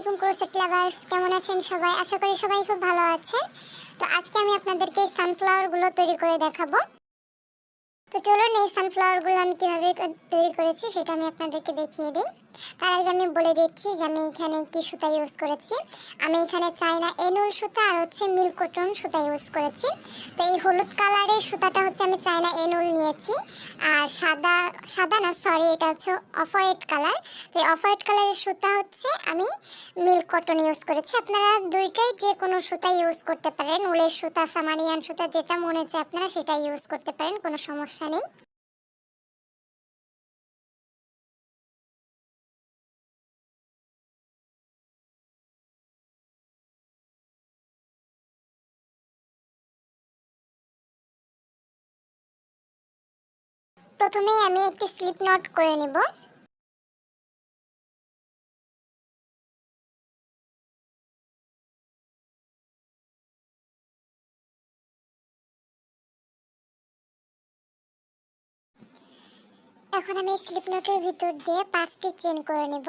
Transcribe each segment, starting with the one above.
আলাইকুম crochet lovers, কেমন আছেন সবাই? আশা করি সবাই খুব ভালো আছেন। তো আজকে আমি আপনাদেরকে সানফ্লাওয়ারগুলো তৈরি করে দেখাবো। তো চলুন এই সানফ্লাওয়ারগুলো আমি কীভাবে তৈরি করেছি সেটা আমি আপনাদেরকে দেখিয়ে দিই। তার আগে আমি বলে দিচ্ছি যে আমি এখানে কি সুতা ইউজ করেছি? আমি এখানে চাইনা এনুল সুতা, আর হচ্ছে মিল্ক কটন সুতা ইউজ করেছি। তো এই হলুদ কালারের সুতাটা হচ্ছে আমি চাইনা এনুল নিয়েছি। আর সাদা সাদা না সরি এটা হচ্ছে অফ হোয়াইট কালার তো এই অফ হোয়াইট কালারের সুতা হচ্ছে আমি মিল্ক কটন ইউজ করেছি। আপনারা দুইটাই যে কোনো সুতা ইউজ করতে পারেন। উলের সুতা, সামারিয়ান সুতা, যেটা মনে হচ্ছে আপনারা সেটা ইউজ করতে পারেন, কোনো সমস্যা নেই। প্রথমেই আমি একটি স্লিপ নট করে নিব। এখন আমি স্লিপ নটের ভিতর দিয়ে পাঁচটি চেন করে নেব।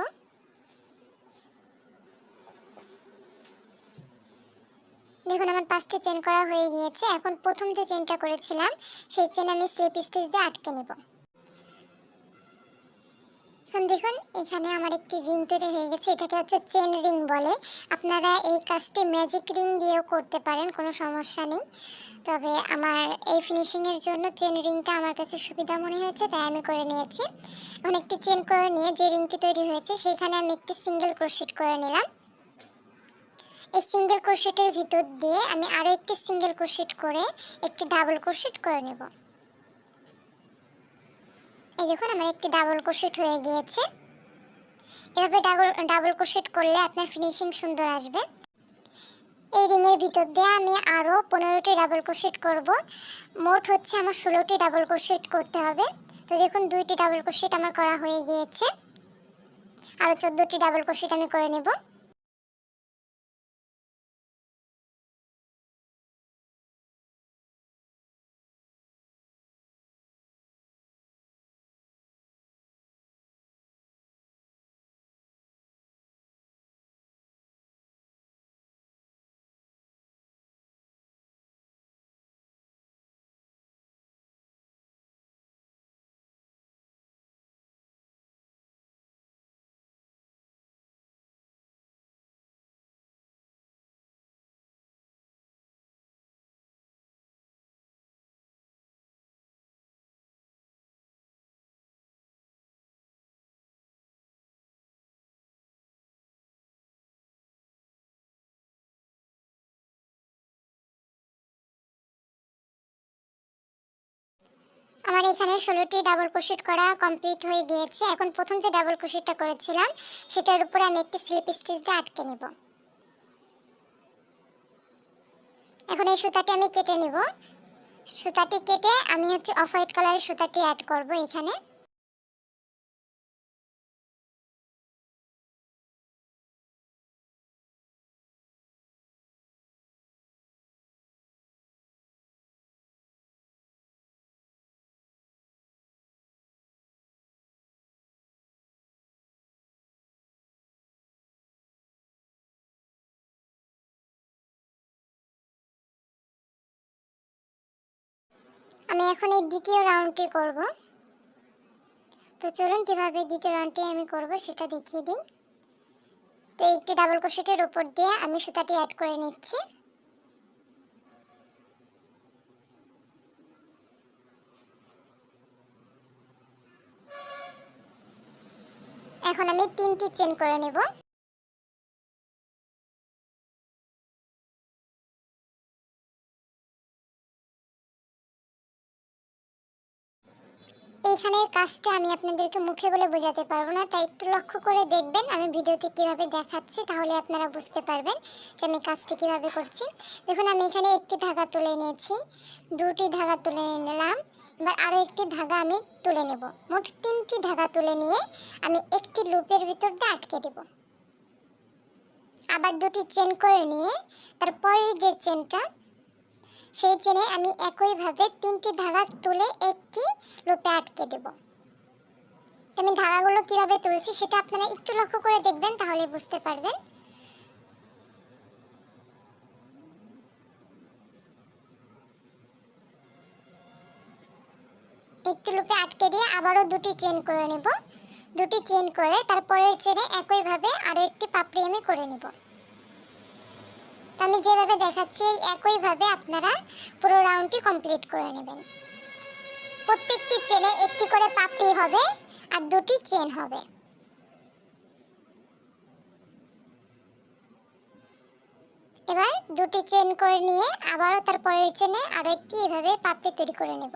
দেখুন, আমার পাঁচটি চেন করা হয়ে গিয়েছে। এখন প্রথম যে চেনটা করেছিলাম, সেই চেন আমি স্লিপ স্টিচ দিয়ে আটকে নেব। দেখুন, এখানে আমার একটি রিং তৈরি হয়ে গেছে। এটাকে হচ্ছে চেন রিং বলে। আপনারা এই কাজটি ম্যাজিক রিং দিয়েও করতে পারেন, কোনো সমস্যা নেই। তবে আমার এই ফিনিশিংয়ের জন্য চেন রিংটা আমার কাছে সুবিধা মনে হয়েছে, তাই আমি করে নিয়েছি। এখন একটি চেন করে নিয়ে যে রিংটি তৈরি হয়েছে, সেখানে আমি একটি সিঙ্গেল ক্রোশিট করে নিলাম। এই সিঙ্গেল ক্রোশেটের ভিতর দিয়ে আমি আরও একটি সিঙ্গেল ক্রোশেট করে একটি ডাবল ক্রোশেট করে নেব। এই দেখুন, আমার একটি ডাবল ক্রোশেট হয়ে গিয়েছে। এভাবে ডাবল ডাবল ক্রোশেট করলে আপনার ফিনিশিং সুন্দর আসবে। এই রিংয়ের ভিতর দিয়ে আমি আরও পনেরোটি ডাবল ক্রোশেট করব। মোট হচ্ছে আমার ষোলোটি ডাবল ক্রোশেট করতে হবে। তো দেখুন, দুইটি ডাবল ক্রোশেট আমার করা হয়ে গিয়েছে। আরও চোদ্দোটি ডাবল ক্রোশেট আমি করে নেব। আমার এখানে ষোলোটি ডাবল কুশিট করা কমপ্লিট হয়ে গিয়েছে। এখন প্রথম যে ডাবল কুশিটটা করেছিলাম, সেটার উপরে আমি একটি স্লিপ স্টিচ দিয়ে আটকে নিব। এখন এই সুতাটি আমি কেটে নিব। সুতাটি কেটে আমি হচ্ছে অফ হোয়াইট কালারের সুতাটি অ্যাড করব এখানে। আমি এখন এই দ্বিতীয় রাউন্ডটি করব। তো চলুন কীভাবে দ্বিতীয় রাউন্ডটি আমি করব সেটা দেখিয়ে দিই। তো একটি ডাবল ক্রোশেটের উপর দিয়ে আমি সুতাটি অ্যাড করে নিচ্ছি। এখন আমি তিনটি চেন করে নেব। এইখানের কাজটা আমি আপনাদেরকে মুখে বলে বোঝাতে পারব না, তাই একটু লক্ষ্য করে দেখবেন আমি ভিডিওতে কীভাবে দেখাচ্ছি, তাহলে আপনারা বুঝতে পারবেন যে আমি কাজটি কীভাবে করছি। দেখুন, আমি এখানে একটি ধাগা তুলে নিয়েছি, দুটি ধাগা তুলে নিলাম, এবার আরও একটি ধাগা আমি তুলে নেব। মোট তিনটি ধাগা তুলে নিয়ে আমি একটি লুপের ভিতর দিয়ে আটকে দেব। আবার দুটি চেন করে নিয়ে তারপরের যে চেনটা সেই চেনে আমি একইভাবে তিনটি ধাগা তুলে একটি লোপে আটকে দেব। আমি ধাগাগুলো কীভাবে তুলছি সেটা আপনারা একটু লক্ষ্য করে দেখবেন তাহলে বুঝতে পারবেন। একটু লোপে আটকে দিয়ে আবারও দুটি চেন করে নেব। দুটি চেন করে তারপরের চেনে একইভাবে আরও একটি পাপড়ি আমি করে নেব। আমি যেভাবে দেখাচ্ছি একইভাবে আপনারা পুরো রাউন্ডটি কমপ্লিট করে নেবেন। প্রত্যেকটি চেনে একটি করে পাপড়ি হবে আর দুটি চেন হবে। এবার দুটি চেন করে নিয়ে আবারও তার পরের চেনে আরও একটি এভাবে পাপড়ি তৈরি করে নেব।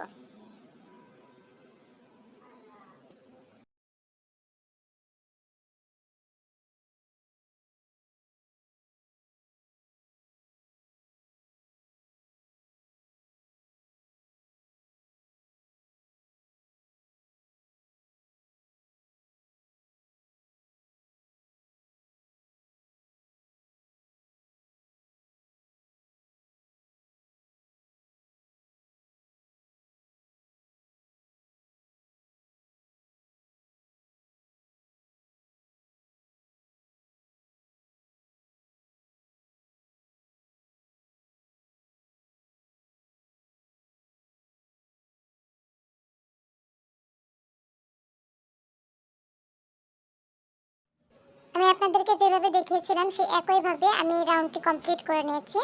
আমি আপনাদেরকে যেভাবে দেখিয়েছিলাম, সেই একইভাবে আমি রাউন্ডটি কমপ্লিট করে নিয়েছি।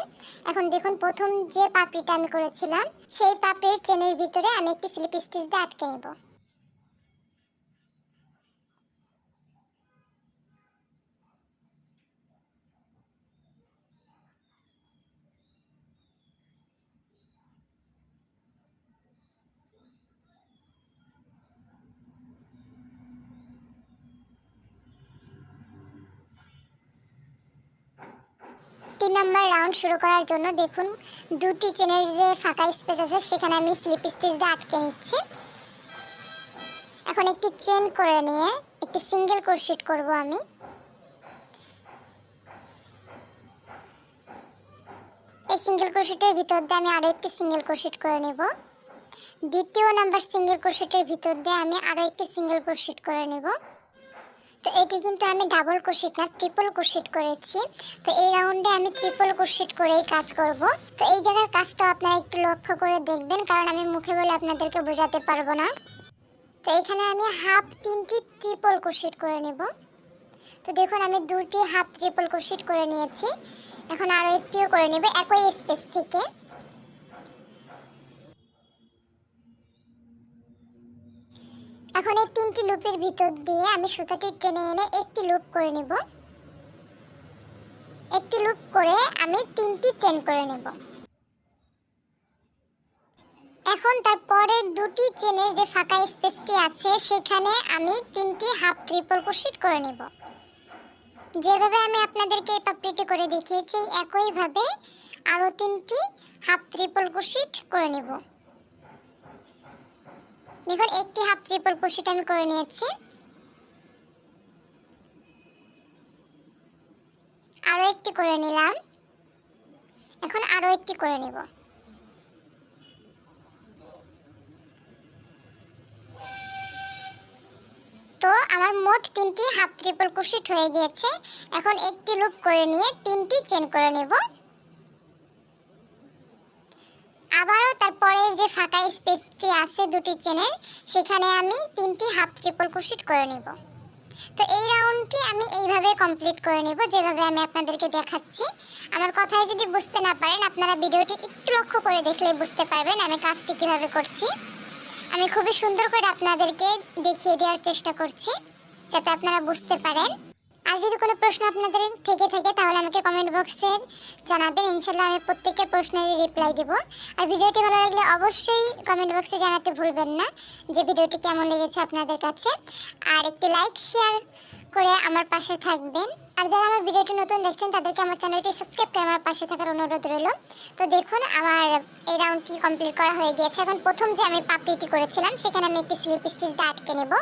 এখন দেখুন, প্রথম যে পাপড়িটা আমি করেছিলাম, সেই পাপড়ির চেনের ভিতরে আমি একটি স্লিপ স্টিচ দিয়ে আটকে নেব। তিন নম্বর রাউন্ড শুরু করার জন্য দেখুন, দুটি চেনের যে ফাঁকা স্পেস আছে, সেখানে আমি স্লিপ স্টিচ দিয়ে আটকে নিচ্ছি। এখন একটি চেন করে নিয়ে একটি সিঙ্গেল ক্রোশেট করব আমি। এই সিঙ্গেল ক্রোশেটের ভিতর দিয়ে আমি আরও একটি সিঙ্গেল ক্রোশেট করে নেব। দ্বিতীয় নাম্বার সিঙ্গেল ক্রোশেটের ভিতর দিয়ে আমি আরও একটি সিঙ্গেল ক্রোশেট করে নেব। তো এটি কিন্তু আমি ডাবল ক্রোশেট না ট্রিপল ক্রোশেট করেছি। তো এই রাউন্ডে আমি ট্রিপল ক্রোশেট করেই কাজ করব। তো এই জায়গার কাজটা আপনারা একটু লক্ষ্য করে দেখবেন, কারণ আমি মুখে বলে আপনাদেরকে বোঝাতে পারব না। তো এখানে আমি হাফ তিনটি ট্রিপল ক্রোশেট করে নেব। তো দেখুন, আমি দুটি হাফ ট্রিপল ক্রোশেট করে নিয়েছি। এখন আরও একটিও করে নেব একই স্পেস থেকে। এখন এই তিনটি লুপের ভিতর দিয়ে আমি সুতাটি টেনে এনে একটি লুপ করে নেব। একটি লুপ করে আমি তিনটি চেন করে নেব। এখন তার পরের দুটি চেনের যে ফাঁকা স্পেসটি আছে, সেখানে আমি তিনটি হাফ ট্রিপল ক্রোশেট করে নেব। যেভাবে আমি আপনাদেরকে এই পাপড়িটি করে দেখিয়েছি, একইভাবে আরও তিনটি হাফ ট্রিপল ক্রোশেট করে নেব। দেখুন একটি হাফ ট্রিপল ক্রোশেট আমি করে নিয়েছি। আরও একটি করে নিলাম। এখন আরও একটি করে নেব। তো আমার মোট তিনটি হাফ ট্রিপল ক্রোশেট হয়ে গিয়েছে। এখন একটি লুপ করে নিয়ে তিনটি চেন করে নেব। তারপরের যে ফাঁকা স্পেসটি আছে দুটি চেনের, সেখানে আমি তিনটি হাফ ট্রিপল কুশিট করে নেব। তো এই রাউন্ডটি আমি এইভাবে কমপ্লিট করে নেব, যেভাবে আমি আপনাদেরকে দেখাচ্ছি। আমার কথায় যদি বুঝতে না পারেন, আপনারা ভিডিওটি একটু লক্ষ্য করে দেখলে বুঝতে পারবেন আমি কাজটি কীভাবে করছি। আমি খুবই সুন্দর করে আপনাদেরকে দেখিয়ে দেওয়ার চেষ্টা করছি, যাতে আপনারা বুঝতে পারেন। আর যদি কোনো প্রশ্ন আপনাদের থেকে থাকে, তাহলে আমাকে কমেন্ট বক্সে জানাবেন। ইনশাল্লাহ আমি প্রত্যেকের প্রশ্নেরই রিপ্লাই দেবো। আর ভিডিওটি ভালো লাগলে অবশ্যই কমেন্ট বক্সে জানাতে ভুলবেন না, যে ভিডিওটি কেমন লেগেছে আপনাদের কাছে। আর একটি লাইক শেয়ার করে আমার পাশে থাকবেন। আর যারা আমার ভিডিওটি নতুন দেখছেন, তাদেরকে আমার চ্যানেলটি সাবস্ক্রাইব করে আমার পাশে থাকার অনুরোধ রইল। তো দেখুন, আমার এই রাউন্ডটি কমপ্লিট করা হয়ে গিয়েছে। এখন প্রথম যে আমি পাপড়িটি করেছিলাম, সেখানে আমি একটি স্লিপ স্টিচ দিয়ে আটকে নেব।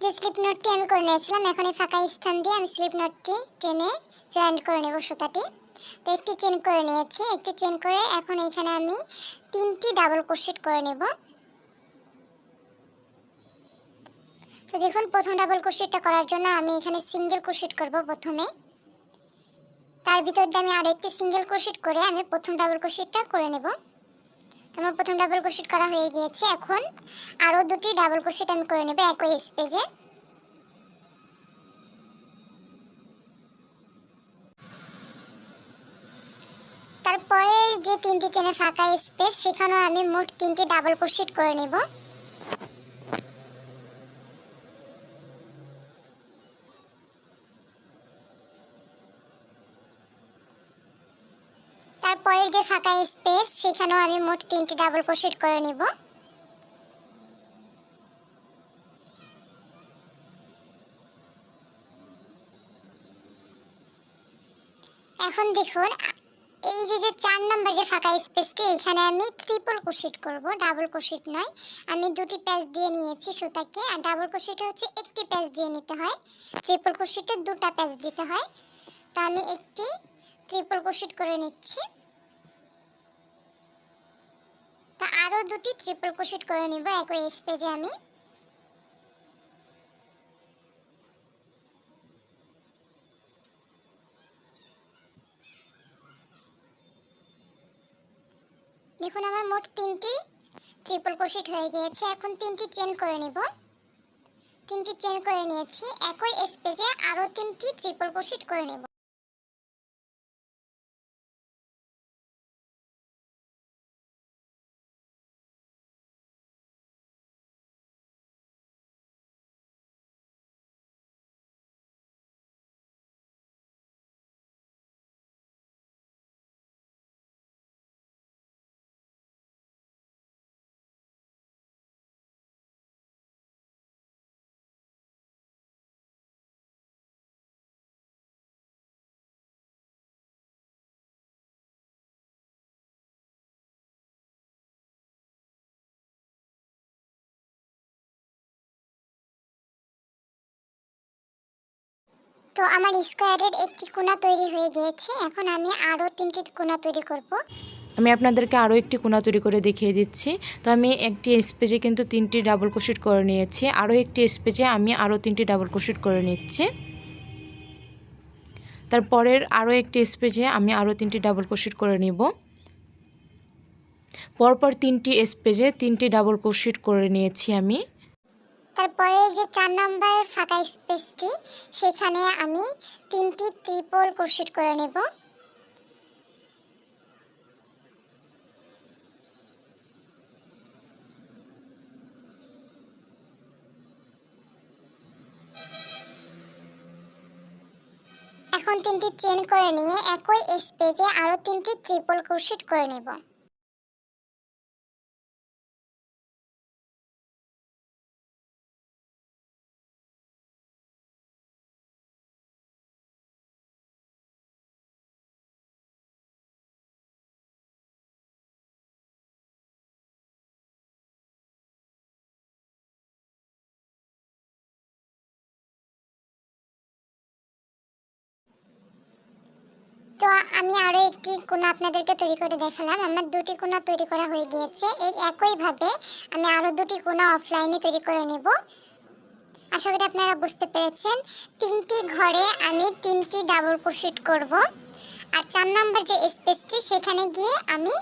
যে স্লিপ নোটটি আমি করে নিয়েছিলাম, এখন এই ফাঁকা স্থান দিয়ে আমি স্লিপ নোটটি টেনে জয়েন করে নেব সুতাটি। তো একটি চেন করে নিয়েছি, একটি চেন করে এখন এখানে আমি তিনটি ডাবল ক্রোশেট করে নেব। তো দেখুন, প্রথম ডাবল ক্রোশেটটা করার জন্য আমি এখানে সিঙ্গেল ক্রোশেট করব প্রথমে। তার ভিতর দিয়ে আমি আরও একটি সিঙ্গেল ক্রোশেট করে আমি প্রথম ডাবল ক্রোশেটটা করে নেব। আমার প্রথম ডাবল ক্রোশেট করা হয়ে গিয়েছে এখন। আরও দুটি ডাবল ক্রোশেট আমি করে নেব একই স্পেজে তারপরে যে তিনটি চেনে ফাঁকা স্পেস সেখানেও আমি মোট তিনটি ডাবল ক্রোশেট করে নেব। তারপরের যে ফাঁকা স্পেস সেখানেও আমি মোট তিনটি ডাবল ক্রোশেট করে নিব। এখন দেখুন, এই যে যে চার নম্বর যে ফাঁকা স্পেসটি এখানে আমি ট্রিপল ক্রোশেট করব ডাবল ক্রোশেট নয়। আমি দুটি প্যাচ দিয়ে নিয়েছি সুতাকে, আর ডাবল ক্রোশেটে হচ্ছে একটি প্যাচ দিয়ে নিতে হয়। ট্রিপল ক্রোশেটে দুটা প্যাচ দিতে হয়। তো আমি একটি ট্রিপল ক্রোশেট করে নিচ্ছি। তা আরও দুটি ট্রিপল ক্রোশেট করে নিব একই স্পেজে আমি। দেখুন, আমার মোট তিনটি ট্রিপল ক্রোশেট হয়ে গিয়েছে, এখন তিনটি চেন করে নিব। তিনটি চেন করে নিয়েছি একই স্পেজে আরও তিনটি ট্রিপল ক্রোশেট করে নেব। তো আমার স্কোয়ারের একটি কোণা তৈরি হয়ে গিয়েছে। এখন আমি আরও তিনটি কোণা তৈরি করব। আমি আপনাদেরকে আরও একটি কোনা তৈরি করে দেখিয়ে দিচ্ছি। তো আমি একটি স্পেজে কিন্তু তিনটি ডাবল ক্রোশেট করে নিয়েছি। আরও একটি স্পেজে আমি আরও তিনটি ডাবল ক্রোশেট করে নিচ্ছি। তারপরের আরও একটি স্পেজে আমি আরও তিনটি ডাবল ক্রোশেট করে নিব। পরপর তিনটি স্পেজে তিনটি ডাবল ক্রোশেট করে নিয়েছি আমি। তারপরে যে চার নাম্বার ফাঁকা স্পেসটি, সেখানে আমি তিনটি ত্রিপল ক্রোশেট করে নেব। এখন তিনটি চেন করে নিয়ে একই স্পেজে আরও তিনটি ত্রিপল ক্রোশেট করে নেব। তো আমি আরও একটি কোনা আপনাদেরকে তৈরি করে দেখালাম। আমার দুটি কোনা তৈরি করা হয়ে গিয়েছে। এই একইভাবে আমি আরও দুটি কোনা অফলাইনে তৈরি করে নেব। আশা করি আপনারা বুঝতে পেরেছেন। তিনটি ঘরে আমি তিনটি ডাবল ক্রোশেট করব। আর চার নম্বর যে স্পেসটি সেখানে গিয়ে আমি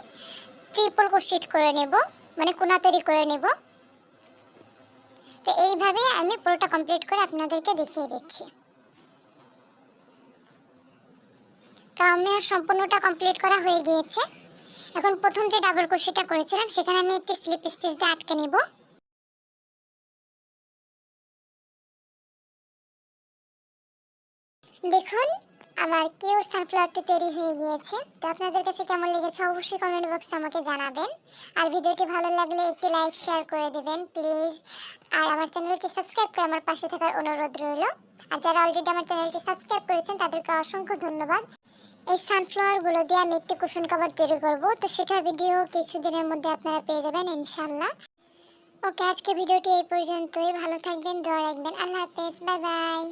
ট্রিপল ক্রোশেট করে নেব। মানে কোনা তৈরি করে নেব। তো এইভাবে আমি পুরোটা কমপ্লিট করে আপনাদেরকে দেখিয়ে দিচ্ছি। তো আমার সম্পূর্ণটা কমপ্লিট করা হয়ে গিয়েছে। এখন প্রথম যে ডাবল ক্রোশেটটা করেছিলাম, সেখানে আমি একটি স্লিপ স্টিচ দিয়ে আটকে নেব। দেখুন, আমার কিউর সানফ্লাওয়ারটি তৈরি হয়ে গিয়েছে। তো আপনাদের কাছে কেমন লেগেছে অবশ্যই কমেন্ট বক্সে আমাকে জানাবেন। আর ভিডিওটি ভালো লাগলে একটি লাইক শেয়ার করে দেবেন প্লিজ আর আমার চ্যানেলটি সাবস্ক্রাইব করে আমার পাশে থাকার অনুরোধ রইল। আর যারা অলরেডি আমার চ্যানেলটি সাবস্ক্রাইব করেছেন, তাদেরকে অসংখ্য ধন্যবাদ। এই সানফ্লাওয়ারগুলো দিয়ে আমি একটি কুশন কভার তৈরি করব। তো সেটার ভিডিও কিছুদিনের মধ্যে আপনারা পেয়ে যাবেন ইনশাল্লাহ ওকে আজকে ভিডিওটি এই পর্যন্তই। ভালো থাকবেন, দোয়া রাখবেন। আল্লাহ হাফেজ। Bye bye.